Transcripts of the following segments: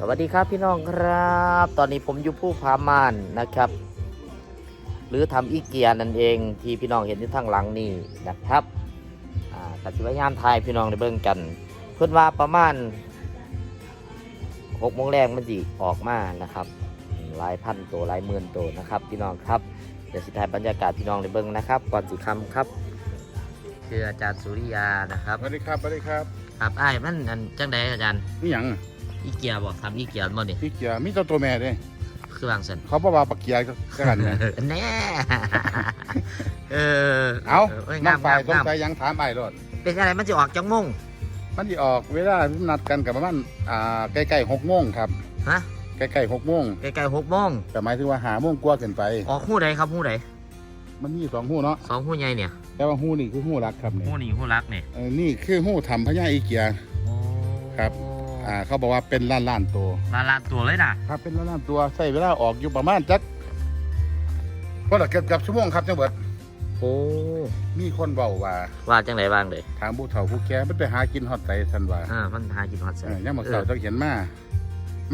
สวัสดีครับพี่น้องครับ ตอนนี้ผมอยู่ผู้พามานนะครับ หรือทำอีเกียนั่นเองที่พี่น้องเห็นที่ทางหลังนี่นะครับอ่าตัดสิพยายามทายพี่น้องในเบิ่งกัน เพื่อนว่าประมาณหกโมงแรกมันสิออกมานะครับหลายพันตัวหลายหมื่นตัวนะครับ พี่น้องครับเดี๋ยวสิถ่ายบรรยากาศพี่น้องในเบิ่งนะครับก่อนสิคำครับ คืออาจารย์สุริยานะครับสวัสดีครับสวัสดีครับครับอ้ายมันอันจังใดอาจารย์นี่หยัง อีเกียบอกทำอีเกียบ่นี่พี่เกียร์มีตัวตัวแม่เด้คือวางสันเขาบอกว่าปักเกียร์ก็กันนะแน่เออเอาอ้ยน้งาอมงฝ่างายมสงงามสัยยังถามไอ้รถเป็นอะไรมันจะออกจังมงมันจะออกเวลานัดกันกับประมาณอ่าใกล้ๆหกโมงครับฮะใกล้ๆหกโมงใกล้ๆหกโมงแต่หมายถึงว่าหาโมงกว่าเกินไปออกหู้ใดครับหู้ใดมันมีสองหู้เนาะสองหู้ใหญ่เนี่ยแต่ว่าหู้นี่คือหู้รักครับเนี่ยหู้นี่หู้รักเนี่ยเออนี่คือหู้ทำพญาอีเกียร์ครับ อ่าเขาบอกว่าเป็นล้านล้านๆตัวลาลานตัวเลยนะครับเป็นล้านล้านๆตัวใช้เวลาออกอยู่ประมาณจักก็ละเกือบเกือบชั่วโมงครับจังเบิดโอ้มีคนเบาว่าว่าจังไรบ้างเลยทางผู้เฒ่าผู้แก่มันไปหากินฮอดไตทันว่าอ่ามันหากินฮอตใส่เออย่ามมาเสาต้องเห็นมา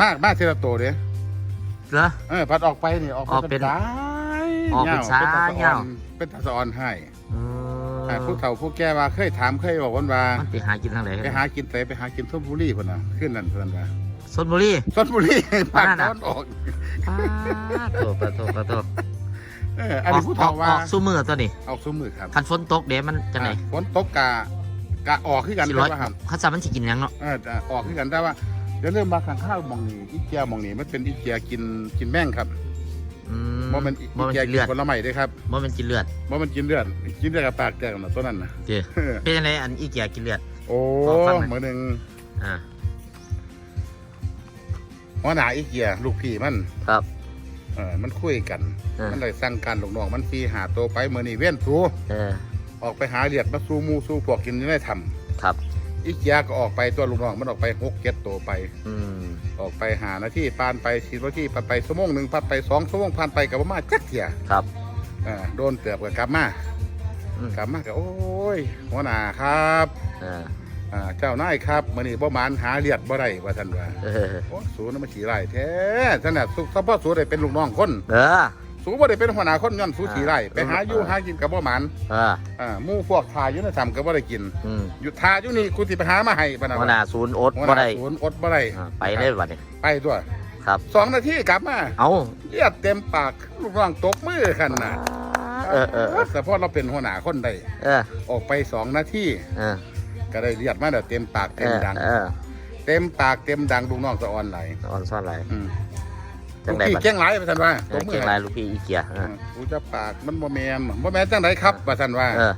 มากมากเทระโตเด้เหรอเออพัดออกไปนี่ออกออกเป็นสายออกเป็นสายเป็นตาสะอยาอวนเป็นตาสะออนให้ อืมอ่าผู้เฒ่าผู้แก่ว่าเคยถามเคยบอกวันว่ามันไปหากินทางไหนไปหากินแต่ไปหากินส้มบุรีพุ่นน่ะขึ้นนั่นเพิ่นว่าชนบุรี ส้มบุรีภาคนั่นตะน่ะวันออกปาโตปาโตปาโตเอออันนี้ผู้เฒ่าว่าออกสู้มือตัวนี้เอาซุ้มมือครับคันฝนตกเดี๋ยวมันจังไหนอ่าฝนตกกะกะออกขึ้นกันสิคร้รัอบยว่าครับเขาจะมันสิกินหยังเนาะเออจะออกขึ้นกันแต่ว่าเดี๋ยวเริ่มมาข้างข้าวหมองนี่อีเกียหมองนี่มันเป็นอีเกียกินกินแม่งครับ อืมบ่แมันอีบ่มันเกียกินกิเลืนอดผลไม้เด้ครับบ่มันกินเลือดบ่มันกินเลือดกินเลือดกับปากแตกน่ะตัวนั้นน่ะ เจ้เป็นยังไงอันอีเกียกินเลือด โอ้ขอฟังหน่อย มือหนึ่งอ่า หัวหน้าอีเกียลูกพี่มันครับ เออมันคุยกัน เออ มันเลยสั่งการลูกน้องมันฟรีหาตัวไปมือนี่เว้นสูเออออกไปหาเลียดมาสู้หมูสู้พวกกินอยู่ในถ้ครับำ อีเกียก็ออกไปตัวลูกน้องมันออกไปหกเก็ดตัวไป อืมออกไปหาหน้าที่ปานไปสีรถที่ปานไปชั่วโมงหนึ่งพัดไปสองชั่วโมงผ่านไปกับประมาณจักเทียครับเออโดนเตือบกับกลับมาอืม กลับมาก็โอ้ยหัวหน้าครับเอออ่าเจ้านายครับมือนี่บ่หมานหาเลียดบ่ได้ว่าท่านว่าเออโอ้สูนย์มันขี่ไร่แท้ท่านน่ะสุเฉพาะสูได้เป็นลูกน้องคน เออ สูบ่ได้เป็นหัวหน้าคนย้อนสูขี่ไร่อ่าไปหาอยู่หากินกับบ่หมันเอออ่าหมู่พวกทาอยู่ในถ้ำก็บ่ได้กิน อืมอยู่ทาอยู่นี่กูสิไปหามาให้ปะนะหัวหน้าศูนย์อดหัวหบ่น้าได้ศูนย์อดบ่ได้อ่าไปเลยบัดนี้ไปตัวครับ สองนาทีกลับมาเอาเลียดเต็มปากลูกน้องตบมือกันน่ะเออเออเออแต่พอเราเป็นหัวหน้าคนได้เออออกไปสองนาทีเออก็ได้เลียดมาแล้วเต็มปากเอเต็มอดัง เออเต็มปากเต็มดังลูกน้องสะออนไหลอ่อนซ่อนอะไรอืม จัลูงกไดพี่บัดเก่งหลายไปท่านว่าเอตอบมืเก่งอลายลูกพี่อีเกียเออกูจะปากมันบ่แมนบ่แมนจังไดครับว่าท่านว่า เออ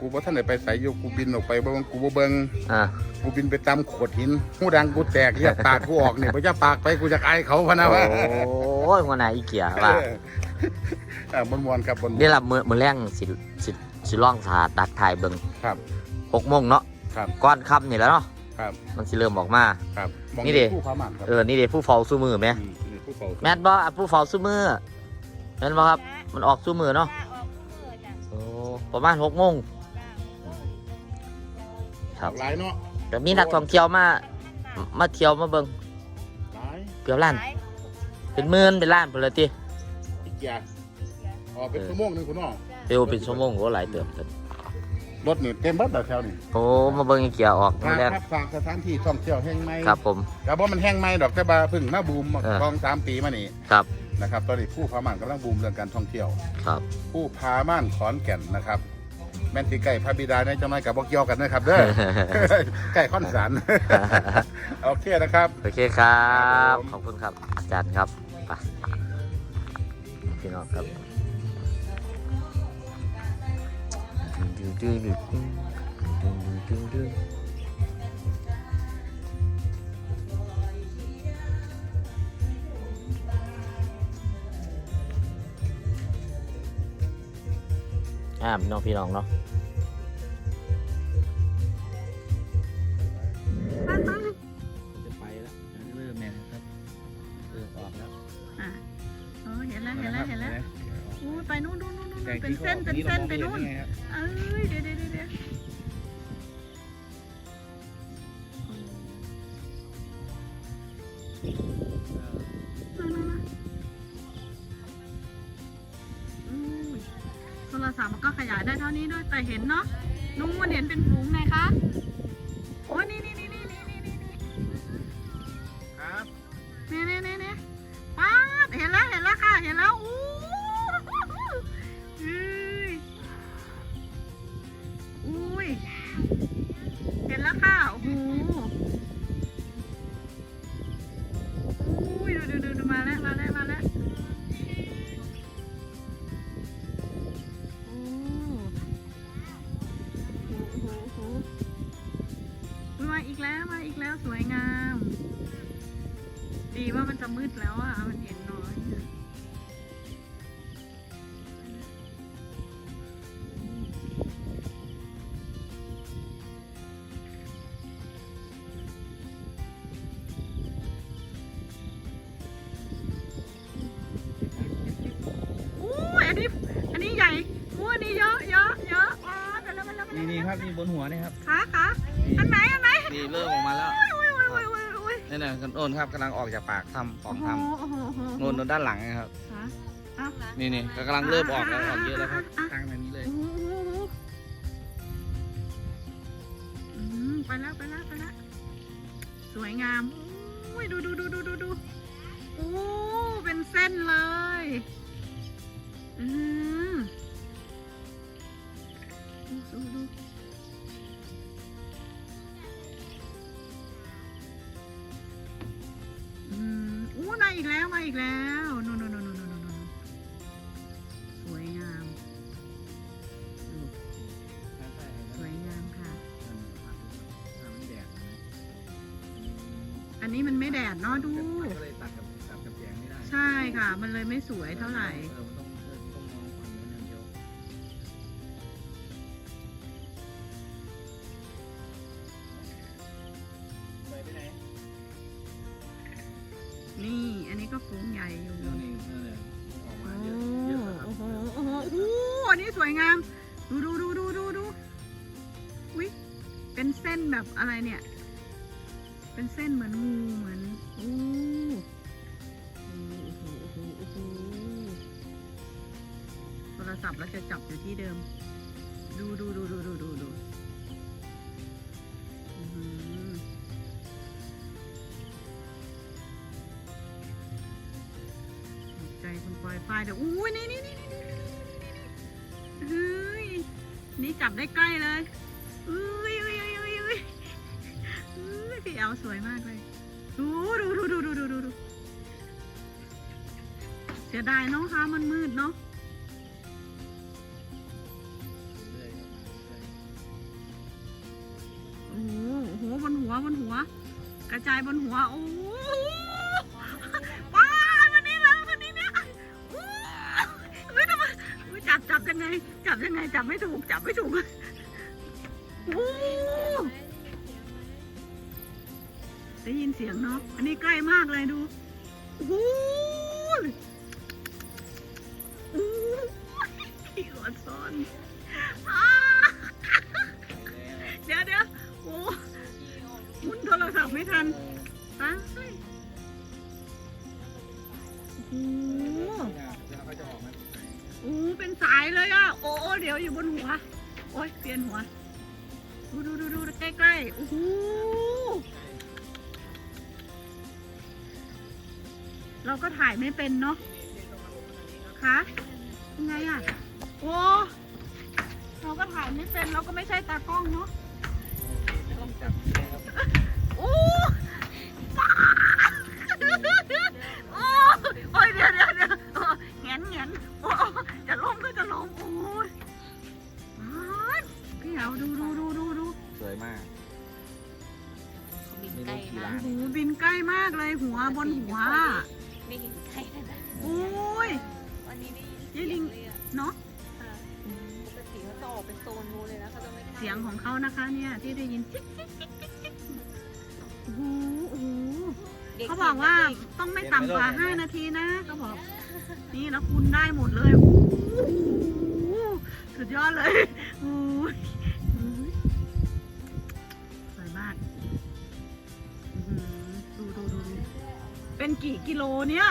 กูบ่ทันได้ไปใส่อยู่กูบินออกไปบ่กูบ่เบิ่งอ่ากูบินไปตามโขดหินหูดังกูแตกเรียกปากกูออกนี่บ่จะปากไปกูจะอายเขาพะนะว่าโอ้ยหัวหน้าอีเกียว่าเออมันมวนครับบนนี่ล่ะมื้อมื้อแรงสิสิสิร้องสาดักถ่ายเบิ่งครับ6โมงเนาะครับ ก่อนค่ำนี่แหล้วเนาะครับมันสิเริ่มออกมา ครับมองนี่ดิ ผู้พามันครับเออนี่เด้ผู้เฝ้าสู้มือไหมอืมนี่ ผู้เฝ้าแม่นบ่อะผู้เฝ้าสู้มือแม่นบ่ครับ มันออกสู้มือเนาะโอ้ประมาณ6โมงครับหลายเนาะก็มีนักท่องเที่ยวมา มาเที่ยวมาเบิ่งหลายเกือบล้าน เป็นหมื่นเป็นล้านพุ่นละติอีกอย่างอ๋อเป็นชั่วโมงหนึงคุณน้องเร็วเป็นชั่วโมงโอ้หลายเติบเติบ รถนี่เต็มเบิดแล้วแถวนี้โอ้มาเบิ่งอีเกียออกฝากแรงครับฝากสถานที่ท่องเที่ยวแห่งใหม่ครับผมก็บ่มันแห้งไหมดอกแต่บาเพึ่งมาบูมเออสองสามปีมานี่ครับนะครับตอนนี้ผู้พาม่านกำลังบูมเรื่องการท่องเที่ยวครับผู้พาม่านขอนแก่นนะครับแม่นตีไก่พระบิดาในจังไรกับบอกเกี่ยวกันนะครับเด้อไก่ข้อนสารโอเคนะครับโอเคครับครับผมขอบคุณครับอาจารย์ครับไปพี่น้องครับ อ่าพี่น้องพี่น้องเนาะจะไปแล้วเริ่มเนี่ครับเริ่มออกแล้วอะเออเห็นแล้วเห็นแล้วเห็นแล้ว อู้ไปนู่นนู่นนู่นนู่นเป็นเส้นเป็นเส้นไปนู่นเอ้ยเดี๋ยวเดี๋ยวเดี๋ยว นี่แล้วนี่ครับนี่บนหัวนี่ครับขาขาอันไหนอันไหนนี่เริ่มออกมาแล้วอุ้ยอุ้ยอุ้ยอุ้ยอุ้ยนี่นะกันโอนครับกำลังออกจากปากถ้ำปองถ้โอ้โหโอ้โหำโน่นโน่นด้านหลังนะครับขาเอ้านี่นี่ก็กำลังเริ่มออกแล้วออกเยอะแล้วครับทางแบบนี้เลยโอ้โหอืมไปแล้วไปแล้วไปแล้วสวยงามอุ้ยดูดูดูดูดูดูโอ้เป็นเส้นเลยอืมดูดู อีกแล้วมาอีกแล้วนู่นนู่นนู่นนู่นนู่นนู่นสวยงามดูสวยงามค่ะ อันนี้มันไม่แดดเนาะดูก็เลยตัดกับตัดกับแสงไม่ได้ ใช่ค่ะ มันเลยไม่สวยเท่าไหร่ เออมันต้องเออ ศัพท์แล้วจะจับอยู่ที่เดิม ดูดูดูดูดูดูดูใจคุณปล่อยไฟเดี๋ยวอุ้ยนี่นี่นี่นี่เฮ้ยนี่จับได้ใกล้เลยอุ้ยอุ้ยอุ้ยอุ้ยอุ้ยพี่เอลสวยมากเลยดูดูดูดูดูดูดูเสียดายน้องคะมันมืดเนาะ หัว กระจายบนหัว โอ้โหว้าววันนี้แล้ววันนี้เนี่ยโอ้ยทำไมจับจับยังไง จับยังไง จับไม่ถูก จับไม่ถูกโอ้ได้ยินเสียงเนาะ อันนี้ใกล้มากเลยดูโอ้โหโอ้โหพี่อดซ้อน ไม่ทันตายโอ้โหแล้วเขาจะออกมาไหนโอ้เป็นสายเลยอะ โอ้โอ้เดี๋ยวอยู่บนหัว โอ้ยเปลี่ยนหัว ดูดูดูดูใกล้ๆโอ้โหเราก็ถ่ายไม่เป็นเนาะคะยังไงอะ โอ้ เราก็ถ่ายไม่เป็นเราก็ไม่ใช่ตากล้องเนาะ ยินยี่ลิงเลยอะเนาะค่ะปกติเขาจะออกเป็นโซนนู้นเลยนะเขาจะไม่ได้เสียงของเขานะคะเนี่ยที่ได้ยินจิ๊กจิ๊กจิ๊กจิ๊กจิ๊กโอ้โหโอ้โหด็เขาบอกว่าด็กต้องไม่ต่ำกว่า5นาทีนะเขาบอก นี่แล้วคุณได้หมดเลยโอ้โหสุดยอดเลยโอ้ยโอ้ยสวยมากอื้อหือดูดูดูดูเป็นกี่กิโลเนี่ย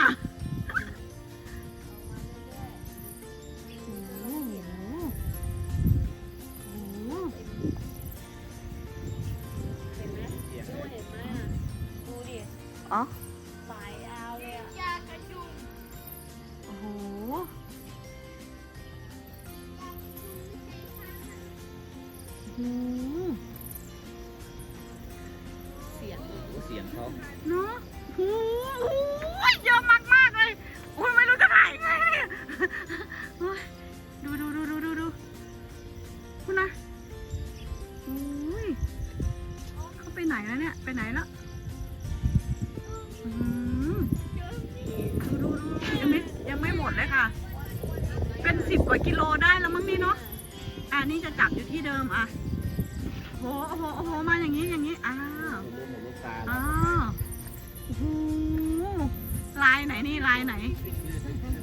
ายไหน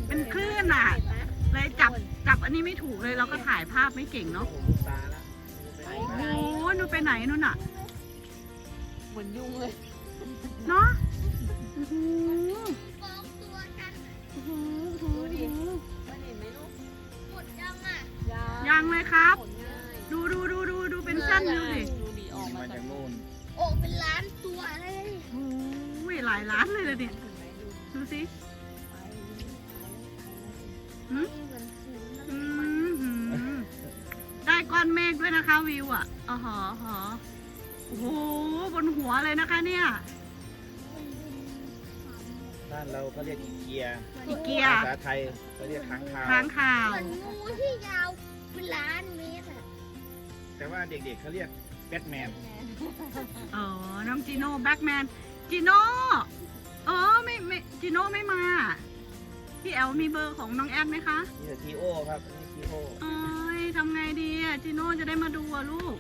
เป็นคลื่นอะ เลยจับจับอันนี้ไม่ถูกเลยเราก็ถ่ายภาพไม่เก่งเนาะหมูลูกตาละโอ้โหนูไปไหนนู่นอะ เหมือนยุงเลย เนาะโอ้โหโอ้โหโอ้โหมันเห็นไหมลูกยังเลยครับผลง่ายดูดูดูดูดูเป็นเส้นดูดิดูดีออกมามาจาจากกนู่นโอ้เป็นล้านตัวเลยโอ้ยหลายล้านเลยเลยดิถึงไหนดูดูสิ ก้อนเมฆด้วยนะคะวิวอะอ๋อหอหอโอ้โหบนหัวเลยนะคะเนี่ยบ้านเราก็เรียกอีเกียอีเกียภาษาไทยก็เรียกค้างคาวค้างข่าวเหมือนงูที่ยาวเป็นล้านเมตรอะแต่ว่าเด็กๆเขาเรียกแบทแมนอ๋อน้องจีโน่แบ็กแมนจีโน่อ๋อไม่ไม่จีโน่ไม่มา พี่แอลมีเบอร์ของน้องแอดไหมคะนี่แต่ทีโอครับนี่ทีโอเอ้ย ทำไงดีอะจีโน่จะได้มาดูอะลูก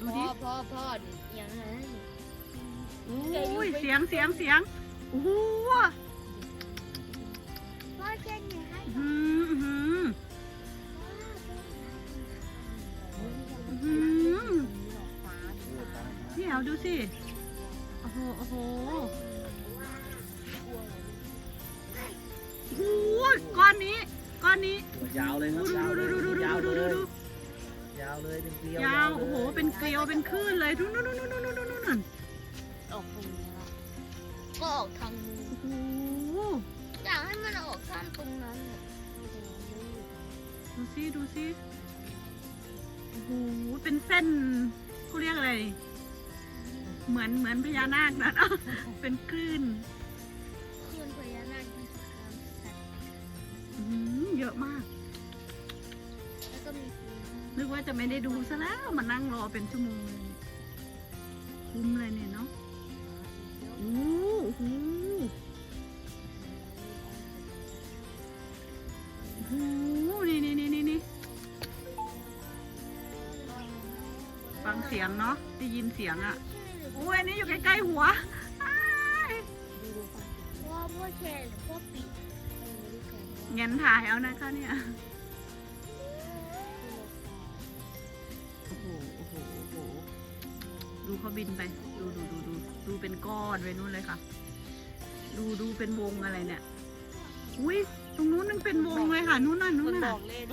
ดูพ่ดิอพ่อพ่ออย่างนั้นอุ้ยเสียงเสียงเสียงโอ้โหพ่อเช่นไงให้อื้อหืออื้อหือพี่แอลดูสิ โอ้โห โอ้โหโอ้โหก้อนนี้ก้อนนี้ตัวยาวเลยคดูรับดูยาวดูเลยดูดูดูยาวดูเลดูยดูยาวเลยเป็นเกลียวยาวโอ้โหเป็นเกลียวเป็นคลื่นเลยดูนู่นนู่นนู่นนู่นนู่นนู่นออกตรงนี้ละก็ออกทางนู้นโอ้โหอยากให้มันออกข้างตรงนั้นอะดูสิดูสิโอ้โหเป็นเส้นเขาเรียกอะไรเหมือนเหมือนพญานาคนะเป็นคลื่น เยอะมาก แล้วก็มีสีนึกว่าจะไม่ได้ดูซะแล้วมานั่งรอเป็นชั่วโมงเลยคุ้มเลยเนี่ยเนาะโอ้โหโอ้โหนี่นี่นี่นี่นี่ฟังเสียงเนาะได้ยินเสียงอะ่ะโอ้ยอันนี้อยู่ใกล้ๆหัวอ้ายพ่อพ่อแชร์หรือพ่อปีก เงินถ่ายเอานะคะเนี่ย โอ้โห โอ้โห โอ้โห ดูเขาบินไป ดูดูดูดูดูเป็นก้อนไปนู่นเลยค่ะ ดูดูเป็นวงอะไรเนี่ย อุ้ยตรงนู้นนึงเป็นวงเลยค่ะ นู้นน่ะนู้มันนบน่ะอกเลข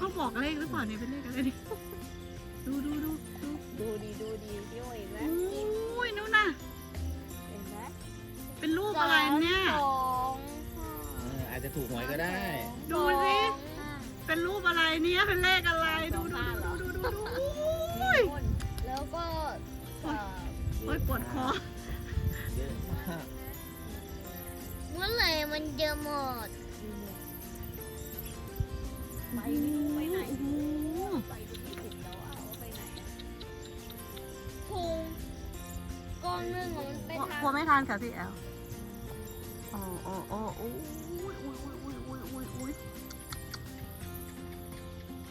ก็บอกเลขหรือเปล่าเนี่ยเป็นเลขอะไรดิดูดูดูดูดูดีดูดีพี่โอ้ยเห็นไหมอุ้ยนู้นน่ะเห็นไหมเป็นรูปอะไรเนี่ยสองห้าเอาจจะถูกหวยก็ได้ ดูสิ เป็นรูปอะไรเนี่ยเป็นเลขอะไร ดูดูดูดูดูดูอุ้ยแล้วก็สามโอ้ยปวดคอ เยอะมากเมื่อไหร่มันจะหมดไปไม่รู้ไปไหนไปดูไม่ถึงแล้วเอาไปไหนพุงก้อนหนึงมันไปทางกลัวไม่ทานค่ะพี่แอลโอ้โอ้โอ้ อุ้ยอ้ยอ้ยอ้ยโอ้ย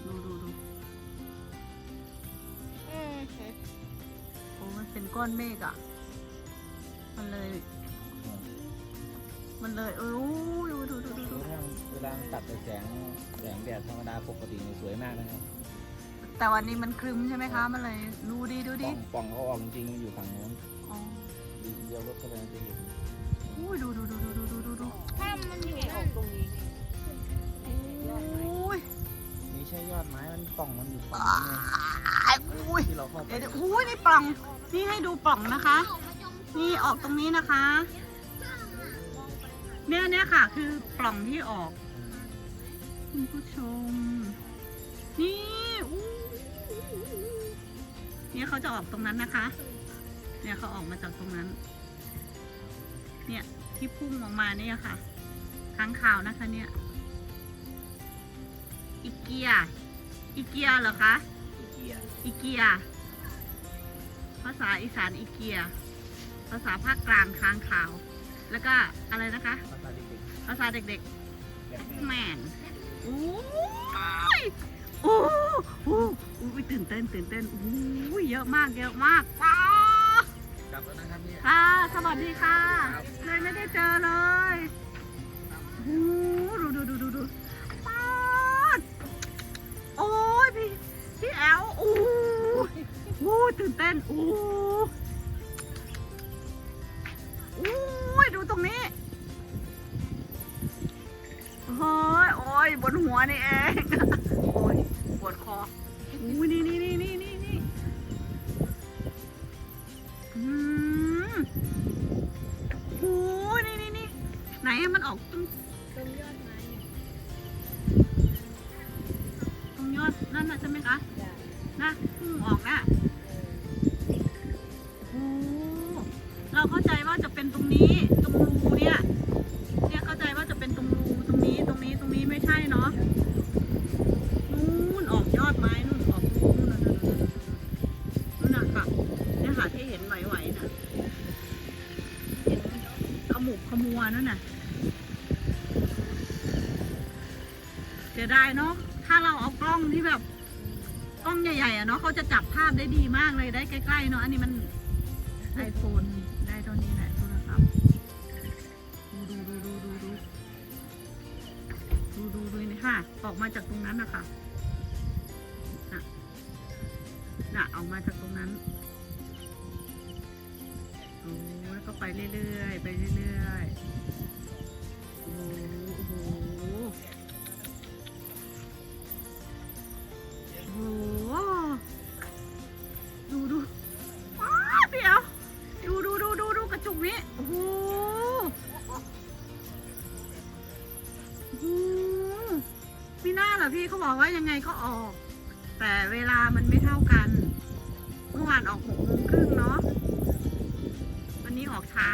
ดูดูดูโอ้มันเป็นก้อนเมฆอะ มันเลย มันเลยเออดูดูดูดูเวลาตัดแสงแสงแดดธรรมดาปกติสวยมากนะครับ แต่วันนี้มันครึมใช่ไหมคะ มันเลยดูดีดูดีป่องเขาออกจริงอยู่ฝั่งโน้นเดี๋ยวรถเข้าไปจะเห็นอุ้ยดูดูดูดูดูดูดูถ้ามันอยู่ ไงอุ้ยนี่ใช่ยอดไม้มันป่องมันอยู่ฝั่งโน้นไงยที่เราเข้าไปเดี๋ยวเดี๋ยวอุ้ยนี่ปล่องนี่ให้ดูปล่องนะคะ นี่ออกตรงนี้นะคะ เนี่ยเนี่ยค่ะ คือปล่องที่ออก คุณผู้ชม นี่อู้เนี่ยเขาจะออกตรงนั้นนะคะ เนี่ยเขาออกมาจากตรงนั้น เนี่ยที่พุ่งออกมาเนี่ยค่ะค้างข่าวนะคะเนี่ย อีเกีย อีเกียเหรอคะ อีเกียอีเกีย ภาษาอีสานอีเกีย ภาษาภาคกลางค้างข่าว แล้วก็อะไรนะคะ ภาษาเด็กภาษาเด็กๆแบบๆแมนโอ้ยโอ้โหโอ้ยตื่นเต้นตื่นเต้นโอ้ยเยอะมากเยอะมากว้าวกลับแล้วนะครับเนี่ยค่ะ สวัสดีค่ะ เลยไม่ได้เจอเลย แอลโอ้ยโอ้ยตื่นเต้นโอ้ยโอ้ดูตรงนี้โอ้ยโอ้ยบนหัวนี่เองโอ้ยปวดคออุ้นี่นี่นี่นี่นี่นี่อืมโอ้นี่นี่นี่ไหนมันออกตรงตรงยอดไม้เนี่ยตรงยอดนั่นนะใช่ไหมคะ ออกนะโอ้เราเข้าใจว่าจะเป็นตรงนี้ ตรงรูเนี่ย เนี่ยเข้าใจว่าจะเป็นตรงรูตรงนี้ตรงนี้ตรงนี้ไม่ใช่เนาะนู่นออกยอดไม้นู่นออกรูนู่นน่ะนู่นน่ะค่ะเนี่ยค่ะที่เห็นไหวๆน่ะเห็นขมุกขมัวนั่นน่ะเสียดายเนาะถ้าเราเอากล้องที่แบบ กล้องใหญ่ๆอะเนาะเขาจะจับภาพได้ดีมากเลยได้ใกล้ๆเนาะอันนี้มันไอโฟนได้ตอนนี้แหละโทรศัพท์ดูดูดูดูดูดูดูดูดูนี่ค่ะ ออกมาจากตรงนั้นนะคะน่ะน่ะออกมาจากตรงนั้นโอ้ยก็ไปเรื่อยๆไปเรื่อยๆโอ้โห นี้เขาบอกว่ายังไงก็ออก แต่เวลามันไม่เท่ากัน เมื่อวานออกหกโมงครึ่งเนาะวันนี้ออกช้า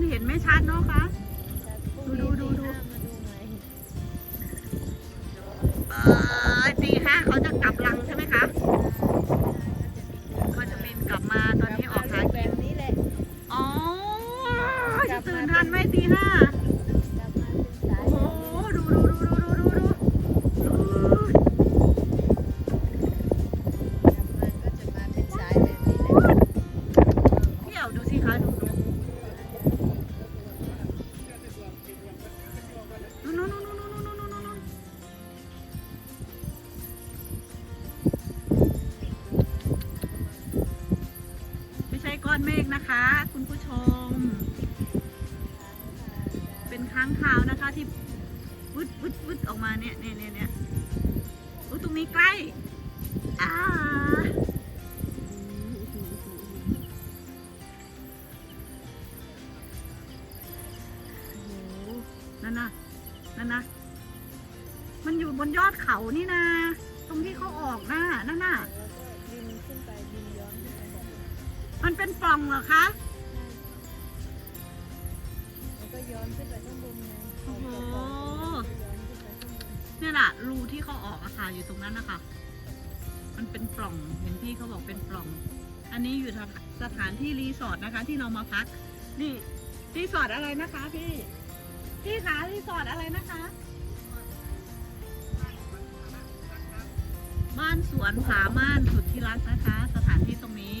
มันเห็นไม่ชัดเนาะคะ ดูดูดูดู อนเมฆนะคะ คุณผู้ชม เป็นค้างคาวนะคะที่วึดวึดวึดออกมาเนี่ยเนี่ยเนี่ยเนี่ยอุ้ยตรงนี้ใกล้อ่าาออยู่ตรงนั้นนะคะ มันเป็นปล่องเห็นพี่เขาบอกเป็นปล่อง อันนี้อยู่สถาสถานที่รีสอร์ทนะคะ ที่เรามาพัก นี่รีสอร์ทอะไรนะคะ พี่ พี่คะรีสอร์ทอะไรนะคะ บ้านสวนผาม่านสุดที่รักนะคะ สถานที่ตรงนี้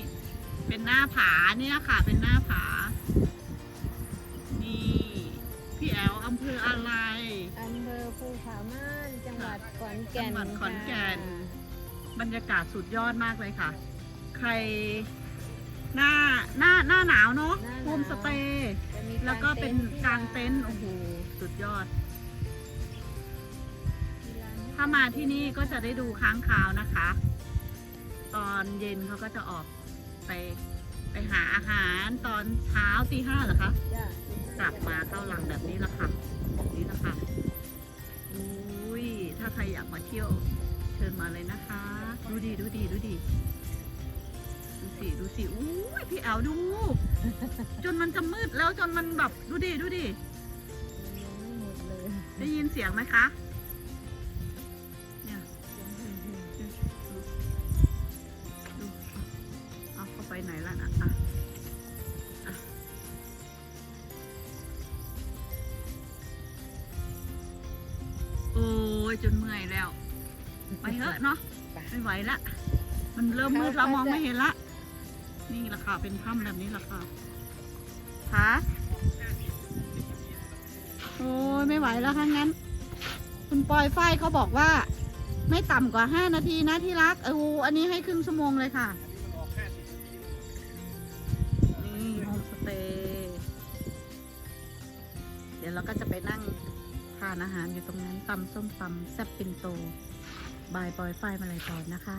เป็นหน้าผาเนี่ยค่ะ เป็นหน้าผา นี่ พี่แอลอำเภออะไรอำเภอภูผาม่าน วัดขอนแก่จันงหวัดขอนแก่นค่ะบรรยากาศสุดยอดมากเลยค่ะ ใครหน้าหน้าหน้าหนาวเนาะโฮมสเตย์จะมีแล้วก็เป็นกางเต็นท์ที่โอ้โหสุดยอดร้านถ้ามาที่นี่ก็จะได้ดูค้างคาวนะคะ ตอนเย็นเขาก็จะออกไปไปหาอาหารตอนเช้าตีห้าเหรอคะจ้ะกลับมาเข้าหลังแบบนี้ละค่ะแบบนี้ละค่ะอุ้ยถ้า ใครอยากมาเที่ยวเชิญมาเลยนะคะ ดูดีดูดีดูดีดูสิดูสิอุ้ยพี่แอลดู จนมันจะมืดแล้วจนมันแบบดูดิดูดิยังไม่หมดเลย ได้ยินเสียงไหมคะ ยจนเมื่อยแล้ว ไปเถอะเนาะไม่ไหวละ มันเริ่มมืดแล้วมองไม่เห็นละ นี่แหละค่ะเป็นถ้ำแบบนี้แหละค่ะคะโอ้ยไม่ไหวแล้วค่ะงั้น คุณปอยฝ้ายเขาบอกว่า ไม่ต่ำกว่าห้านาทีนะที่รักเอออันนี้ให้ครึ่งชั่วโมงเลยค่ะ อาหารอยู่ตรงนั้นตำส้มตำแซ่บปินโต บายปอยไฟมาเลยพรนะคะ